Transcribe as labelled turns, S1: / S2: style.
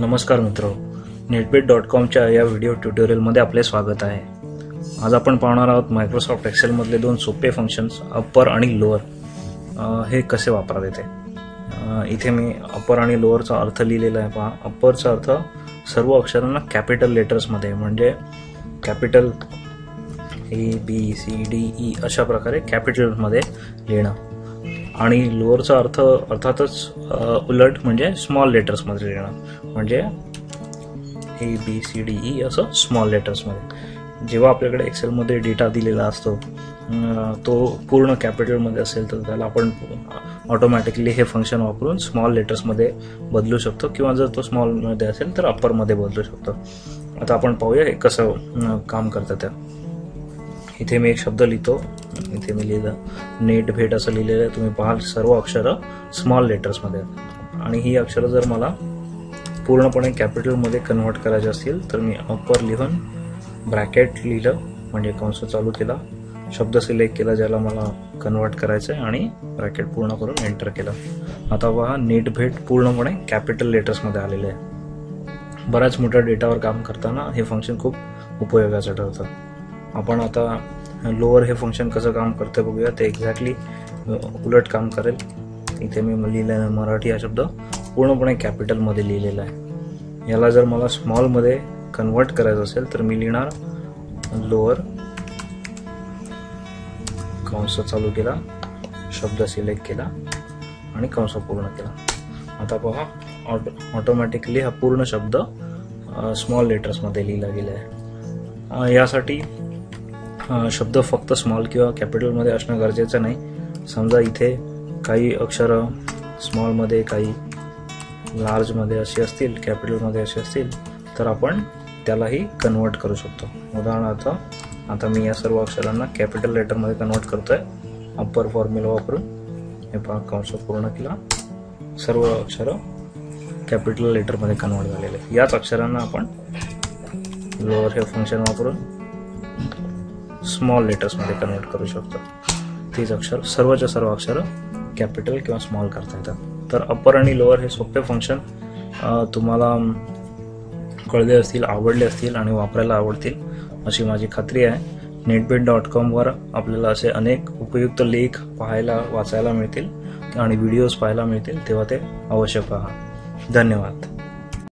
S1: नमस्कार मित्र NetBet dot कॉमच्या या व्हिडिओ ट्युटोरियलमध्ये आपले स्वागत आहे. आज आपण पाहणार आहोत मायक्रोसॉफ्ट एक्सेलमधले दोन सोपे फंक्शन्स अप्पर आणि लोअर हे कसे वापरात येते इथे मी अप्पर आणि लोअरचा अर्थ लिहिलेला आहे पहा. अप्परचा अर्थ सर्व अक्षरांना कॅपिटल लेटर्समध्ये म्हणजे capital A B C D E अशा प्रकारे कॅपिटलमध्ये लिहिणं. आणि लोअरचा अर्थ अर्थातच उलट म्हणजे स्मॉल लेटर्समध्ये लिहिणं. म्हणजे A B C D E असं स्मॉल लेटर्समध्ये जेव्हा आपल्याकडे एक्सेलमध्ये डेटा दिलेला असतो तो पूर्ण कॅपिटलमध्ये असेल तर त्याला आपण ऑटोमॅटिकली हे फंक्शन वापरून स्मॉल लेटर्समध्ये बदलू शकतो. किंवा जर तो स्मॉलमध्ये असेल तर अप्परमध्ये बदलू शकतो. आता आपण पाहूया हे कसं काम करतं त्या. इथे मी एक शब्द लिहितो. इथे मी लिहिलं. नेट भेट असं लिहिलेलं आहे. तुम्ही पाहाल सर्व अक्षरं स्मॉल लेटर्समध्ये आहेत आणि ही अक्षरं जर मला पूर्णपणे कॅपिटलमध्ये कन्वर्ट करायचे असतील तर मी अप्पर लिहून ब्रॅकेट लिहिलं. म्हणजे कंस चालू केला. शब्द सिलेक्ट केला ज्याला मला कन्वर्ट करायचं आहे आणि ब्रॅकेट पूर्ण करून एंटर केलं. आता पहा नेट भेट पूर्णपणे कॅपिटल लेटर्समध्ये आलेले आहे. बऱ्याच मोठ्या डेटावर काम करताना हे फंक्शन खूप उपयोगाचं ठरतं. आपण आता लोअर हे फंक्शन कसं काम करतं बघूया. ते एक्झॅक्टली उलट काम करेल. इथे मी लिहिलेलं आहे मराठी हा शब्द. पूर्णपणे कॅपिटलमध्ये लिहिलेला आहे. याला जर मला स्मॉलमध्ये कन्वर्ट करायचं असेल तर मी लिहिणार लोअर कंस चालू केला शब्द सिलेक्ट केला आणि कंस पूर्ण केला. आता पहा ऑटो ऑटोमॅटिकली हा पूर्ण शब्द स्मॉल लेटर्समध्ये लिहिला गेला आहे. यासाठी शब्द फक्त स्मॉल किंवा कॅपिटलमध्ये असणं गरजेचं नाही. समजा इथे काही अक्षरं स्मॉलमध्ये काही लार्जमध्ये अशी असतील कॅपिटलमध्ये अशी असतील तर आपण त्यालाही कन्वर्ट करू शकतो. उदाहरणार्थ आता मी या सर्व अक्षरांना कॅपिटल लेटरमध्ये कन्वर्ट आहे अप्पर फॉर्म्युला वापरून. हे पहा कंस पूर्ण केला. सर्व अक्षरं कॅपिटल लेटरमध्ये कन्वर्ट झालेले. याच अक्षरांना आपण लोअर हे फंक्शन वापरून स्मॉल लेटर्समध्ये कन्वर्ट करू शकतो. तीच अक्षर सर्वच्या सर्व अक्षरं कॅपिटल किंवा स्मॉल करता येतात. तर अप्पर आणि लोअर हे सोपे फंक्शन तुम्हाला कळले असतील आवडले असतील आणि वापरायला आवडतील अशी माझी खात्री आहे. नेटबेट डॉट कॉमवर आपल्याला असे अनेक उपयुक्त लेख पाहायला वाचायला मिळतील आणि व्हिडिओज पाहायला मिळतील तेव्हा ते अवश्य पहा. धन्यवाद.